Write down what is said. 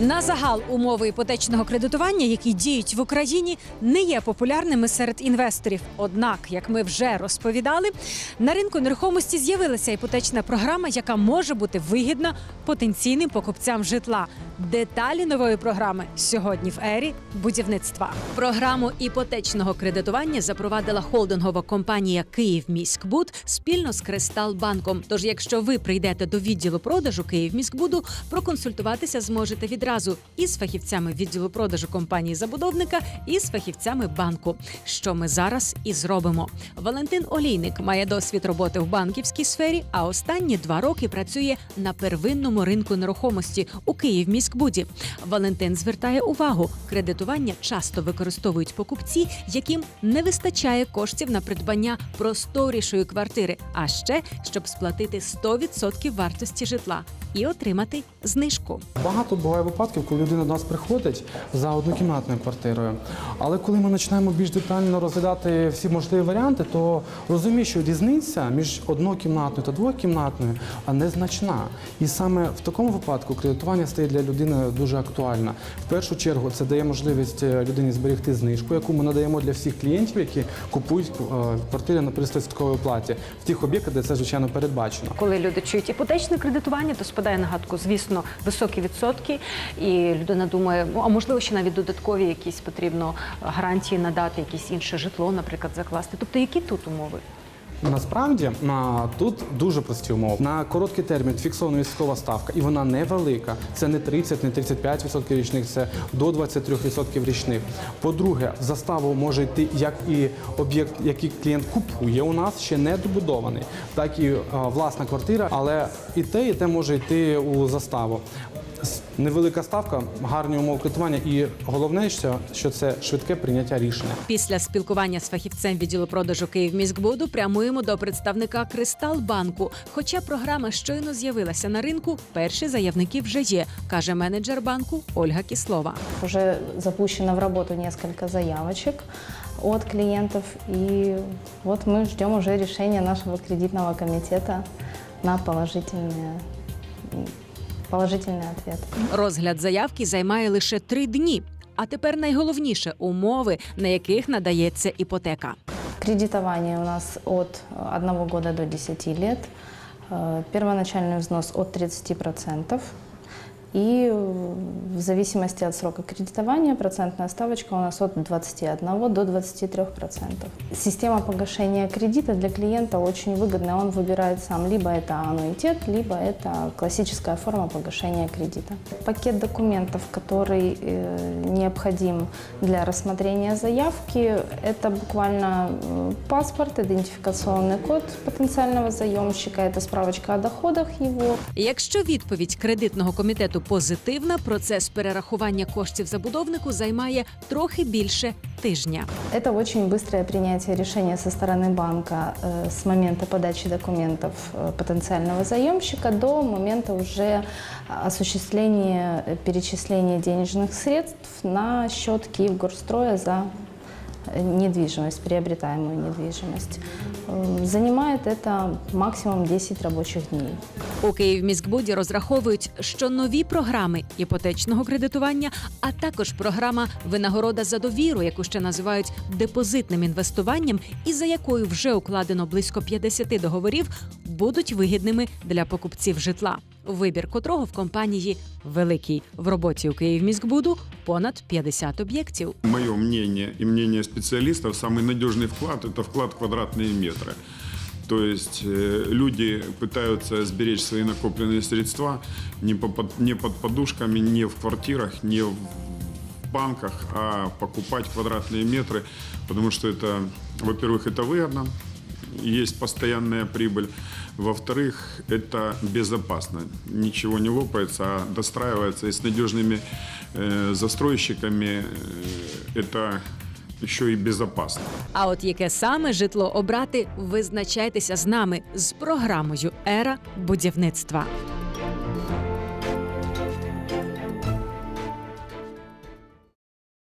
На загал умови іпотечного кредитування, які діють в Україні, не є популярними серед інвесторів. Однак, як ми вже розповідали, на ринку нерухомості з'явилася іпотечна програма, яка може бути вигідна потенційним покупцям житла. Деталі нової програми сьогодні в ері будівництва. Програму іпотечного кредитування запровадила холдингова компанія Київміськбуд спільно з Кристалбанком. Тож, якщо ви прийдете до відділу продажу Київміськбуду, проконсультуватися зможете відразу із фахівцями відділу продажу компанії забудовника і з фахівцями банку. Що ми зараз і зробимо. Валентин Олійник має досвід роботи в банківській сфері, а останні два роки працює на первинному ринку нерухомості у Київміськбуді. Валентин звертає увагу, кредитування часто використовують покупці, яким не вистачає коштів на придбання просторішої квартири, а ще щоб сплатити 100% вартості житла і отримати знижку. Багато буває випадків, коли людина до нас приходить за однокімнатною квартирою. Але коли ми починаємо більш детально розглядати всі можливі варіанти, то розумієш, що різниця між однокімнатною та двокімнатною незначна. І саме в такому випадку кредитування стає для людини дуже актуально. В першу чергу це дає можливість е, людині зберегти знижку, яку ми надаємо для всіх клієнтів, які купують е, квартири на 30% платі в тих об'єктах, де це звичайно передбачено. Коли люди чують іпотечне кредитування, то спадає на гадку, звісно, високі відсотки, і людина думає, ну а можливо, ще навіть додаткові якісь потрібно гарантії надати, якесь інше житло, наприклад, закласти. Тобто, які тут умови? Насправді на тут дуже прості умови. На короткий термін фіксована військова ставка, і вона невелика. Це не 30, не 35% річних, це до 23% річних. По-друге, в заставу може йти як і об'єкт, який клієнт купує у нас, ще не добудований, так і власна квартира, але і те, і те може йти у заставу. Невелика ставка, гарні умови кредитування, і головне, що, це швидке прийняття рішення. Після спілкування з фахівцем відділу продажу Київміськбуду прямуємо до представника Кристалбанку. Хоча програма щойно з'явилася на ринку, перші заявники вже є, каже менеджер банку Ольга Кіслова. Уже запущено в работу несколько заявочек от клиентов. И вот мы ждем уже решения нашего кредитного комитета на положительный, положительный ответ. Розгляд заявки займає лише три дні. А тепер найголовніше умови, на яких надається іпотека. Кредитование у нас от 1 года до 10 лет. Э, Первоначальный взнос от 30%. И э, в зависимости от срока кредитования процентная ставочка у нас от 21 до 23%. Система погашения кредита для клиента очень выгодная. Он выбирает сам, либо это аннуитет, либо это классическая форма погашения кредита. Пакет документов, который э, необходим для рассмотрения заявки, это буквально э, паспорт, идентификационный код потенциального заемщика, это справочка о доходах его, Якщо відповідь кредитного комітету позитивна, процес перерахування коштів забудовнику займає трохи більше тижня. Это очень быстрое принятие решения со стороны банка э, с момента подачи документов э, потенциального заемщика до момента уже осуществления э, перечисления денежных средств на счет Киевгорстроя за э, недвижимость, приобретаемую недвижимость. Занимает это максимум 10 рабочих дней. У Київміськбуді розраховують, що нові програми іпотечного кредитування, а також програма винагорода за довіру, яку ще називають депозитним інвестуванням, і за якою вже укладено близько 50 договорів, будуть вигідними для покупців житла Вибір котрого в компанії великий в роботі у Київміськбуду понад 50 об'єктів. Мое мнение и мнение специалистов, самый надежный вклад – это вклад в квадратные метры. То есть э, люди пытаются сберечь свои накопленные средства не, по- под, не под подушками, не в квартирах, не в банках, а покупать квадратные метры, потому что это, во-первых, это выгодно, есть постоянная прибыль. Во-вторых, это безопасно. Ничего не лопается, а достраивается. И с надежными э, застройщиками э, это еще и безопасно. А от яке саме житло обрати, визначайтеся з нами з програмою Ера будівництва.